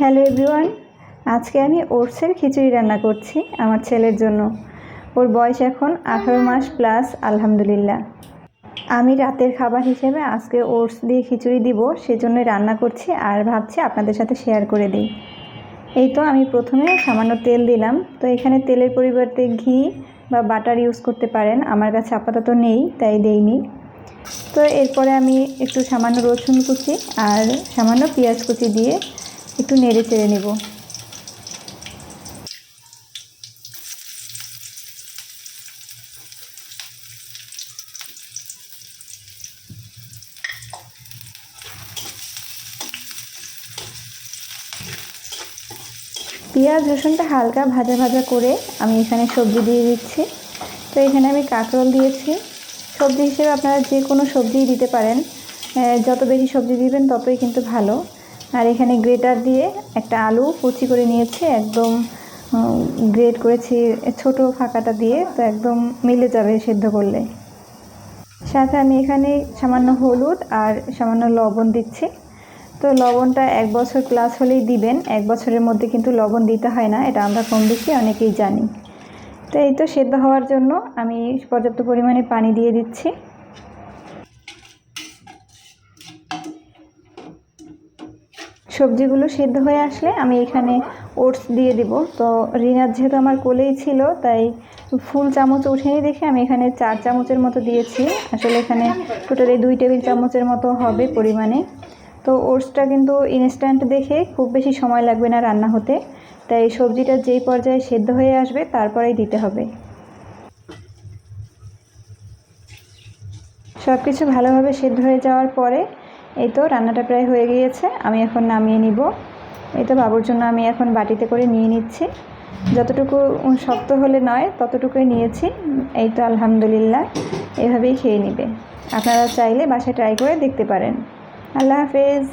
Hello everyone, আজকে আমি ওটসের খিচুড়ি রান্না করছি আমার ছেলের জন্য। ওর বয়স এখন আঠারো মাস প্লাস আলহামদুলিল্লাহ। আমি রাতের খাবার হিসেবে আজকে ওটস দিয়ে খিচুড়ি দিব, সেজন্যই রান্না করছি আর ভাবছি আপনাদের সাথে শেয়ার করে দিই। এই তো আমি প্রথমে সামান্য তেল দিলাম। তো এখানে তেলের পরিবর্তে ঘি বা বাটার ইউজ করতে পারেন, আমার কাছে আপাতত নেই, তাই দেইনি। তো এরপরে আমি একটু সামান্য রসুন কুচি আর সামান্য পেঁয়াজ কুচি দিয়ে একটু নেড়ে চেড়ে নেব। পেঁয়াজ, রসুনটা হালকা ভাজা ভাজা করে আমি এখানে সবজি দিয়ে দিচ্ছি। তো এখানে আমি কাঁকরোল দিয়েছি। সবজি হিসেবে আপনারা যে কোনো সবজিই দিতে পারেন। যত বেশি সবজি দিবেন ততই কিন্তু ভালো। আর এখানে গ্রেটার দিয়ে একটা আলু কুচি করে নিয়েছি, একদম গ্রেট করেছি ছোট ফাঁকাটা দিয়ে, তো একদম মিলে যাবে সেদ্ধ করলে। সাথে আমি এখানে সামান্য হলুদ আর সামান্য লবণ দিচ্ছি। তো লবণটা এক বছর প্লাস হলেই দিবেন, এক বছরের মধ্যে কিন্তু লবণ দিতে হয় না, এটা আমরা কম বেশি অনেকেই জানি। তো এই তো সেদ্ধ হওয়ার জন্য আমি পর্যাপ্ত পরিমাণে পানি দিয়ে দিচ্ছি। সবজিগুলো সেদ্ধ হয়ে আসলে আমি এখানে ওটস দিয়ে দিব। তো রিনার যেহেতু আমার কোলেই ছিল, তাই ফুল চামচ উঠেনি দেখে আমি এখানে চার চামচের মতো দিয়েছি। আসলে এখানে টোটালি দুই টেবিল চামচের মতো হবে পরিমাণে। তো ওটসটা কিন্তু ইনস্ট্যান্ট দেখে খুব বেশি সময় লাগবে না রান্না হতে। তাই সবজিটা যেই পর্যায়ে সেদ্ধ হয়ে আসবে, তারপরেই দিতে হবে। সব কিছু ভালোভাবে সেদ্ধ হয়ে যাওয়ার পরে এই তো রান্নাটা প্রায় হয়ে গিয়েছে, আমি এখন নামিয়ে নিব। এই তো বাবুর জন্য আমি এখন বাটিতে করে নিয়ে নিচ্ছি। যতটুকু শক্ত হলে নয়, ততটুকুই নিয়েছি। এই তো আলহামদুলিল্লাহ, এভাবেই খেয়ে নিবে। আপনারা চাইলে বাসায় ট্রাই করে দেখতে পারেন। আল্লাহ হাফেজ।